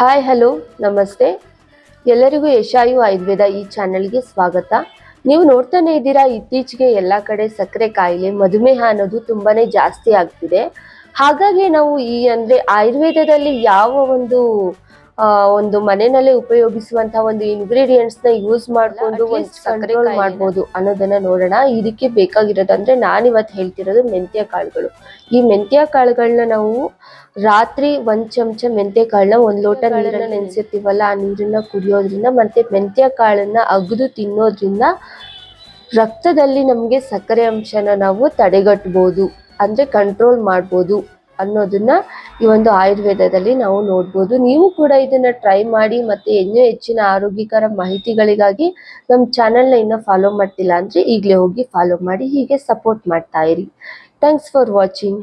Hi hello ನಮಸ್ತೆ. ಎಲ್ಲರಿಗೂ ಯಶಾಯು ಆಯುರ್ವೇದ ಈ ಚಾನೆಲ್ಗೆ ಸ್ವಾಗತ. ನೀವು ನೋಡ್ತಾನೆ ಇದ್ದೀರಾ, ಇತ್ತೀಚೆಗೆ ಎಲ್ಲ ಕಡೆ ಸಕ್ಕರೆ ಕಾಯಿಲೆ, ಮಧುಮೇಹ ಅನ್ನೋದು ತುಂಬಾ ಜಾಸ್ತಿ ಆಗ್ತಿದೆ. ಹಾಗಾಗಿ ನಾವು ಈ ಅಂದರೆ ಆಯುರ್ವೇದದಲ್ಲಿ ಯಾವ ಒಂದು ಒಂದು ಮನೆಯಲ್ಲೇ ಉಪಯೋಗಿಸುವಂತಹ ಒಂದು ಇಂಗ್ರೀಡಿಯೆಂಟ್ಸ್ನ ಯೂಸ್ ಮಾಡ್ಕೊಂಡು ಒಂದು control ಮಾಡ್ಬೋದು ಅನ್ನೋದನ್ನ ನೋಡೋಣ. ಇದಕ್ಕೆ ಬೇಕಾಗಿರೋದು ಅಂದ್ರೆ ನಾನಿವತ್ತು ಹೇಳ್ತಿರೋದು ಮೆಂತ್ಯ ಕಾಳುಗಳು. ಈ ಮೆಂತ್ಯ ಕಾಳುಗಳನ್ನ ನಾವು ರಾತ್ರಿ ಒಂದ್ ಚಮಚ ಮೆಂತ್ಯ ಕಾಳನ್ನ ಒಂದ್ ಲೋಟ ನೀರನ್ನ ನೆನೆಸಿರ್ತೀವಲ್ಲ ಆ ನೀರನ್ನ ಕುಡಿಯೋದ್ರಿಂದ ಮತ್ತೆ ಮೆಂತ್ಯ ಕಾಳನ್ನ ಅಗದು ತಿನ್ನೋದ್ರಿಂದ ರಕ್ತದಲ್ಲಿ ನಮಗೆ ಸಕ್ಕರೆ ಅಂಶನ ನಾವು ತಡೆಗಟ್ಟಬಹುದು ಅಂದ್ರೆ ಕಂಟ್ರೋಲ್ ಮಾಡ್ಬೋದು. ಅನ್ನೋದನ್ನ ಈ ಒಂದು ಆಯುರ್ವೇದದಲ್ಲಿ ನಾವು ನೋಡ್ಬೋದು. ನೀವು ಕೂಡ ಇದನ್ನ ಟ್ರೈ ಮಾಡಿ ಮತ್ತೆ ಇನ್ನೂ ಹೆಚ್ಚಿನ ಆರೋಗ್ಯಕರ ಮಾಹಿತಿಗಳಿಗಾಗಿ ನಮ್ಮ ಚಾನೆಲ್ನ ಇನ್ನೂ ಫಾಲೋ ಮಾಡ್ತಿಲ್ಲ ಅಂದ್ರೆ ಈಗಲೇ ಹೋಗಿ ಫಾಲೋ ಮಾಡಿ ಹೀಗೆ ಸಪೋರ್ಟ್ ಮಾಡ್ತಾ ಇರಿ. Thanks for watching